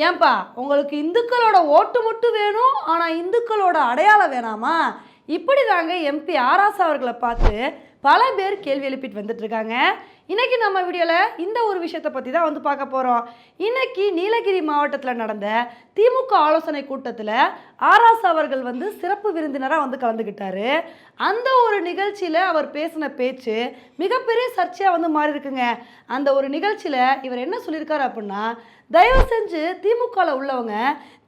ஏன்பா உங்களுக்கு இந்துக்களோட ஓட்டு மட்டும் வேணும் ஆனால் இந்துக்களோட அடையாளம் வேணாமா? இப்படி தாங்க எம்பி ஆராசா அவர்களை பார்த்து பல பேர் கேள்வி எழுப்பிட்டு வந்துட்டு இருக்காங்க இன்னைக்கு நம்ம வீடியோவில் இந்த ஒரு விஷயத்தை பற்றி தான் வந்து பார்க்க போகிறோம் இன்னைக்கு நீலகிரி மாவட்டத்தில் நடந்த திமுக ஆலோசனை கூட்டத்தில் ஆர்எஸ் அவர்கள் வந்து சிறப்பு விருந்தினராக வந்து கலந்துக்கிட்டார் அந்த ஒரு நிகழ்ச்சியில் அவர் பேசின பேச்சு மிகப்பெரிய சர்ச்சையாக வந்து மாறி இருக்குங்க அந்த ஒரு நிகழ்ச்சியில் இவர் என்ன சொல்லியிருக்காரு அப்படின்னா தயவு செஞ்சு திமுகவில் உள்ளவங்க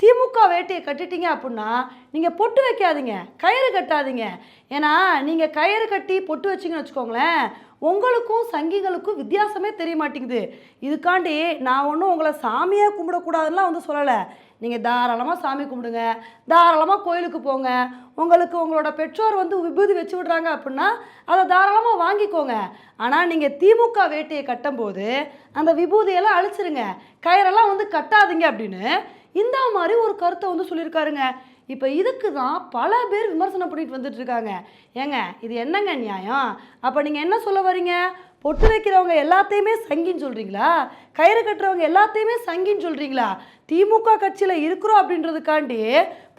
திமுக வேட்டியை கட்டிட்டீங்க அப்படின்னா நீங்கள் பொட்டு வைக்காதீங்க கயிறு கட்டாதீங்க. ஏன்னா நீங்கள் கயிறு கட்டி பொட்டு வச்சு வச்சிங்கன்னு வச்சுக்கோங்களேன் உங்களுக்கும் சங்கிகளுக்கும் வித்தியாசமே தெரிய மாட்டேங்குது. இதுக்காண்டி நான் ஒன்றும் உங்களை சாமியாக கும்பிடக்கூடாதுலாம் வந்து சொல்லலை. நீங்கள் தாராளமாக சாமி கும்பிடுங்க. தாராளமாக கோயிலுக்கு போங்க. உங்களுக்கு உங்களோட பெற்றோர் வந்து விபூதி வச்சு விடுறாங்க அப்படின்னா அதை தாராளமாக வாங்கிக்கோங்க. ஆனால் நீங்கள் திமுக வேட்டியை கட்டும்போது அந்த விபூதியெல்லாம் அழிச்சிருங்க. கயிறெல்லாம் வந்து கட்டாதீங்க அப்படின்னு இந்த மாதிரி ஒரு கருத்தை வந்து சொல்லியிருக்காருங்க. இப்போ இதுக்கு தான் பல பேர் விமர்சனம் பண்ணிட்டு வந்துட்டு இருக்காங்க ஏங்க இது என்னங்க நியாயம்? அப்போ நீங்கள் என்ன சொல்ல வரீங்க? பொட்டு வைக்கிறவங்க எல்லாத்தையுமே சங்கின்னு சொல்கிறீங்களா கயிறு கட்டுறவங்க எல்லாத்தையுமே சங்கின்னு சொல்கிறீங்களா திமுக கட்சியில் இருக்கிறோம் அப்படின்றதுக்காண்டி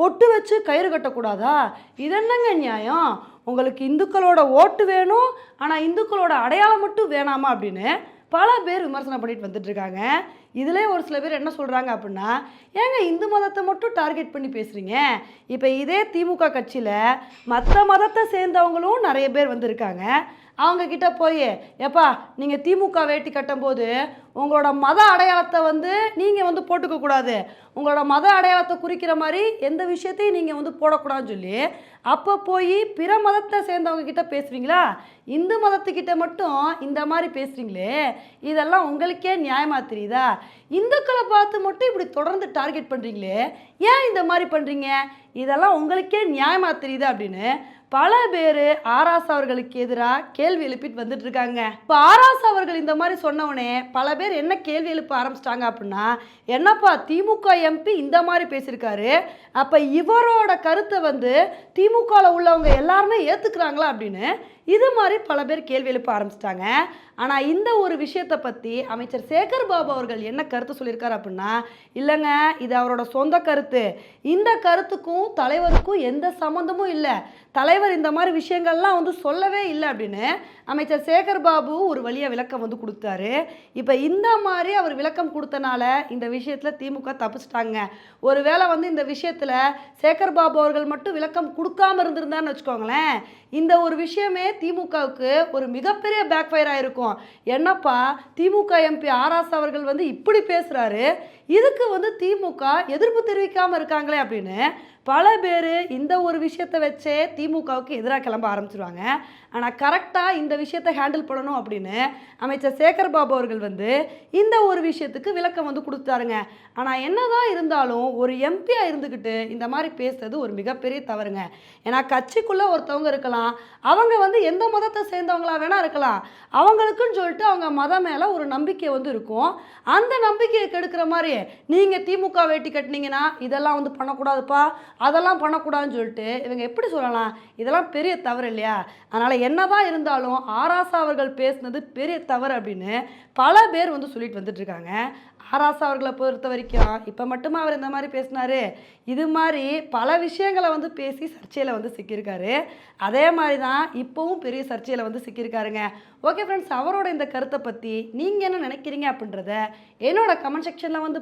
பொட்டு வச்சு கயிறு கட்டக்கூடாதா? இது என்னங்க நியாயம்? உங்களுக்கு இந்துக்களோட ஓட்டு வேணும் ஆனால் இந்துக்களோட அடையாளம் மட்டும் வேணாமா அப்படின்னு பல பேர் விமர்சனம் பண்ணிட்டு வந்துட்டு இருக்காங்க இதிலே ஒரு சில பேர் என்ன சொல்கிறாங்க அப்படின்னா ஏங்க இந்து மதத்தை மட்டும் டார்கெட் பண்ணி பேசுகிறீங்க இப்போ இதே திமுக கட்சியில் மற்ற மதத்தை சேர்ந்தவங்களும் நிறைய பேர் வந்திருக்காங்க. அவங்கக்கிட்ட போய் எப்பா நீங்கள் திமுக வேட்டி கட்டும்போது உங்களோட மத அடையாளத்தை வந்து நீங்கள் வந்து போட்டுக்க கூடாது உங்களோட மத அடையாளத்தை குறிக்கிற மாதிரி எந்த விஷயத்தையும் நீங்கள் வந்து போடக்கூடாதுன்னு சொல்லி அப்போ போய் பிற மதத்தை சேர்ந்தவங்க கிட்ட பேசுவீங்களா? இந்து மதத்துக்கிட்ட மட்டும் இந்த மாதிரி பேசுகிறீங்களே இதெல்லாம் உங்களுக்கே நியாயமாக தெரியுதா? இந்துக்களை பார்த்து மட்டும் இப்படி தொடர்ந்து டார்கெட் பண்ணுறீங்களே ஏன் இந்த மாதிரி பண்ணுறீங்க இதெல்லாம் உங்களுக்கே நியாயமாக தெரியுதா அப்படின்னு பல பேர் ஆராஸ் அவர்களுக்கு எதிராக கேள்வி எழுப்பிட்டு வந்துட்டு இருக்காங்க. இப்போ ஆராஸ் அவர்கள் இந்த மாதிரி சொன்னவனே பல பேர் என்ன கேள்வி எழுப்ப ஆரம்பிச்சிட்டாங்க அப்படின்னா என்னப்பா திமுக எம்பி இந்த மாதிரி பேசியிருக்காரு. அப்போ இவரோட கருத்தை வந்து திமுகவில் உள்ளவங்க எல்லாருமே ஏற்றுக்கிறாங்களா அப்படின்னு? இது மாதிரி பல பேர் கேள்வி எழுப்ப ஆரம்பிச்சிட்டாங்க. ஆனால் இந்த ஒரு விஷயத்தை பற்றி அமைச்சர் சேகர் பாபு அவர்கள் என்ன கருத்து சொல்லியிருக்காரு அப்படின்னா இல்லைங்க இது அவரோட சொந்த கருத்து. இந்த கருத்துக்கும் தலைவருக்கும் எந்த சம்மந்தமும் இல்லை. தலைவர் இந்த மாதிரி விஷயங்கள்லாம் வந்து சொல்லவே இல்லை அப்படின்னு அமைச்சர் சேகர் பாபு ஒரு வழியாக விளக்கம் வந்து கொடுத்தாரு. இப்போ இந்த மாதிரி அவர் விளக்கம் கொடுத்தனால இந்த விஷயத்தில் திமுக தப்பிச்சிட்டாங்க. ஒருவேளை வந்து இந்த விஷயத்தில் சேகர் பாபு அவர்கள் மட்டும் விளக்கம் கொடுக்காம இருந்திருந்தான்னு வச்சுக்கோங்களேன் இந்த ஒரு விஷயமே திமுகவுக்கு ஒரு மிகப்பெரிய பேக் ஆகிருக்கும் என்னப்பா திமுக எம்பி ஆராஸ் அவர்கள் வந்து இப்படி பேசுகிறாரு இதுக்கு வந்து திமுக எதிர்ப்பு தெரிவிக்காமல் இருக்காங்களே அப்படின்னு பல பேர் இந்த ஒரு விஷயத்தை வச்சே திமுகவுக்கு எதிராக கிளம்ப ஆரம்பிச்சிருவாங்க. ஆனால் கரெக்டாக இந்த விஷயத்தை ஹேண்டில் பண்ணணும் அப்படின்னு அமைச்சர் சேகர் பாபு அவர்கள் வந்து இந்த ஒரு விஷயத்துக்கு விளக்கம் வந்து கொடுத்தாருங்க ஆனால் என்னதான் இருந்தாலும் ஒரு எம்பியாக இருந்துக்கிட்டு இந்த மாதிரி பேசுறது ஒரு மிகப்பெரிய தவறுங்க. ஏன்னா கட்சிக்குள்ளே ஒருத்தவங்க இருக்கலாம் அவங்க வந்து எந்த மதத்தை சேர்ந்தவங்களா வேணால் இருக்கலாம். அவங்களுக்குன்னு சொல்லிட்டு அவங்க மதம் மேலே ஒரு நம்பிக்கை வந்து இருக்கும். அந்த நம்பிக்கையை கெடுக்கிற மாதிரி நீங்கள் திமுக வேட்டி கட்டினீங்கன்னா இதெல்லாம் வந்து பண்ணக்கூடாதுப்பா அதெல்லாம் பண்ணக்கூடாதுன்னு சொல்லிட்டு இவங்க எப்படி சொல்லலாம்? இதெல்லாம் பெரிய தவறு இல்லையா? அதனால் என்னதான் இருந்தாலும் ஆராசா அவர்கள் பேசுனது பெரிய தவறு அப்படின்னு பல பேர் வந்து சொல்லிட்டு வந்துட்டுருக்காங்க. ஆராசா அவர்களை பொறுத்த வரைக்கும் இப்போ மட்டுமா அவர் இந்த மாதிரி பேசினார்? இது மாதிரி பல விஷயங்களை வந்து பேசி சர்ச்சையில் வந்து சிக்கியிருக்காரு. அதே மாதிரி தான் இப்போவும் பெரிய சர்ச்சையில் வந்து சிக்கியிருக்காருங்க. ஓகே ஃப்ரெண்ட்ஸ் அவரோட இந்த கருத்தை பற்றி நீங்கள் என்ன நினைக்கிறீங்க அப்படின்றத என்னோட கமெண்ட் செக்ஷனில் வந்து